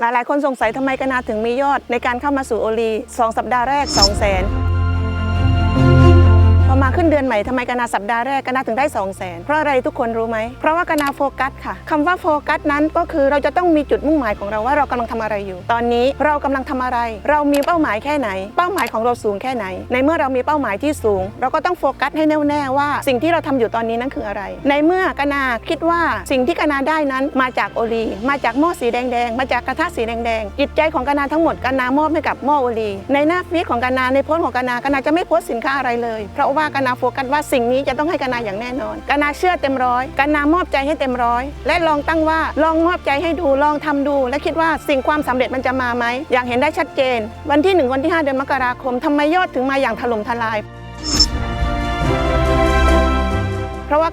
หลายๆ คนสงสัยทำไมกนาถึงมียอดในการเข้ามาสู่โอลี 2 สัปดาห์แรก 2 0 0 0 0 0 อมาขึ้นเดือนใหม่ทำไมกนาสัปดาห์แรกกนาถึงได้2 0 0 0 0 0เพราะอะไรทุกคนรู้ไหม เพราะว่ากนาโฟกัสค่ะคำว่าโฟกัสนั้นก็คือเราจะต้องมีจุดมุ่งหมายของเราว่าเรากำลังทำอะไรอยู่ ตอนนี้เรากำลังทำอะไร เรามีเป้าหมายแค่ไหน เป้าหมายของเราสูงแค่ไหน ในเมื่อเรามีเป้าหมายที่สูง เราก็ต้องโฟกัสให้แน่วแน่ว่า สิ่งที่เราทำอยู่ตอนนี้นั้นคืออะไร ในเมื่อกนาคิดว่าสิ่งที่กนาได้นั้นมาจากโอลีมาจากหม้อสีแดงๆมาจากกระทะสีแดงๆจิตใจของกนาทั้งหมดกนามอบให้กับหม้อโอลีในหน้าฟีดของกนาในโพสต์ของกนากนาจะไม่โพสต์สินค้าอะไรเลย เพราะว่ากนาโฟกัสว่าสิ่งนี้จะต้องให้กนาอย่างแน่นอนกนาเชื่อเต็มร้อยกนามอบใจให้เต็มร้อยและลองตั้งว่าลองมอบใจให้ดูลองทำดู และคิดว่าสิ่งความสำเร็จมันจะมาไหมอย่างเห็นได้ชัดเจน วันที่หนึ่งวันที่ห้าเดือนมกราคมทำไมยอดถึงมาอย่างถล่มทลาย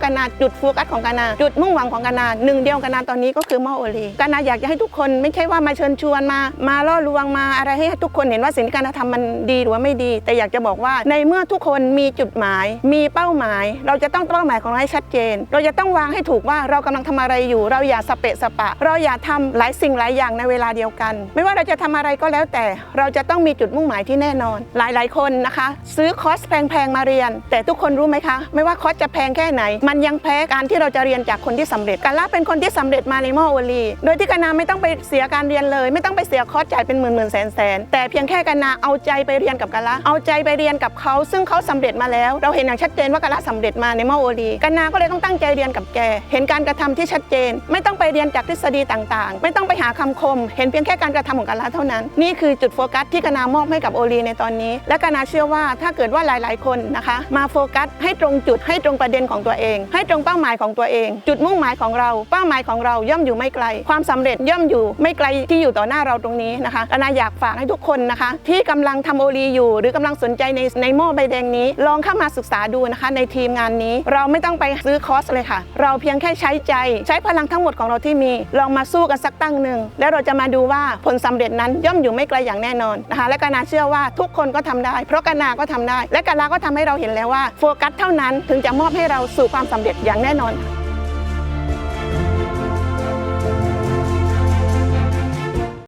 เพราะว่ากานาจุดโฟกัสของกานาจุดมุ่งหวังของกานาหนึ่งเดียวกานาตอนนี้ก็คือหม้อโอลีกานาอยากจะให้ทุกคนไม่ใช่ว่ามาเชิญชวนมา มาล่อลวงมาอะไรให้ทุกคนเห็นว่าสิ่งที่กานาทำมันดีหรือว่าไม่ดี แต่อยากจะบอกว่าในเมื่อทุกคนมีจุดหมาย มีเป้าหมาย เราจะต้องเป้าหมายของเราให้ชัดเจน เราจะต้องวางให้ถูกว่าเรากำลังทำอะไรอยู่ เราอย่าสเปะสปะ เราอย่าทำหลายสิ่งหลายอย่างในเวลาเดียวกัน ไม่ว่าเราจะทำอะไรก็แล้วแต่ เราจะต้องมีจุดมุ่งหมายที่แน่นอน หลายๆคนนะคะ ซื้อคอร์สแพงๆมาเรียน แต่ทุกคนรู้ไหมคะ ไม่ว่าคอร์สจะแพงแค่ไหนมันยังแพ้การที่เราจะเรียนจากคนที่สำเร็จกาละเป็นคนที่สำเร็จมาในมอโอลีโดยที่กานาไม่ต้องไปเสียการเรียนเลย ไม่ต้องไปเสียคอร์สจ่ายเป็นหมื่นหมื่นแสนแสนแต่เพียงแค่กานาเอาใจไปเรียนกับกาละเอาใจไปเรียนกับเขาซึ่งเขาสำเร็จมาแล้ว เราเห็นอย่างชัดเจนว่ากาละสำเร็จมาในมอโอลีกานาก็เลยต้องตั้งใจเรียนกับแก เห็นการกระทำที่ชัดเจน ไม่ต้องไปเรียนจากทฤษฎีต่างๆ ไม่ต้องไปหาคำคม เห็นเพียงแค่การกระทำของกาละเท่านั้น นี่คือจุดโฟกัสที่กานามอบให้กับโอลีในตอนนี้ และกานาเชื่อว่าถ้าเกิดว่าหลาย ๆ คนนะคะ มาโฟกัสให้ตรงจุดให้ตรงประเด็นของตัวเองให้ตรงเป้าหมายของตัวเอง จุดมุ่งหมายของเรา เป้าหมายของเราย่อมอยู่ไม่ไกล ความสำเร็จย่อมอยู่ไม่ไกลที่อยู่ต่อหน้าเราตรงนี้นะคะกานาอยากฝากให้ทุกคนนะคะ ที่กำลังทำโอลีอยู่ หรือกำลังสนใจในในหม้อใบแดงนี้ ลองเข้ามาศึกษาดูนะคะ ในทีมงานนี้ เราไม่ต้องไปซื้อคอร์สเลยค่ะ เราเพียงแค่ใช้ใจ ใช้พลังทั้งหมดของเราที่มี ลองมาสู้กันสักตั้งหนึ่งแล้วเราจะมาดูว่าผลสำเร็จนั้นย่อมอยู่ไม่ไกลอย่างแน่นอนนะคะ และกานาเชื่อว่าทุกคนก็ทำได้ เพราะกานาก็ทำได้ และกานาก็ทำให้เราเห็นแล้วว่าโฟกัสเท่านั้นถึงจะมอบให้เราสู่ความสำเร็จอย่างแน่นอน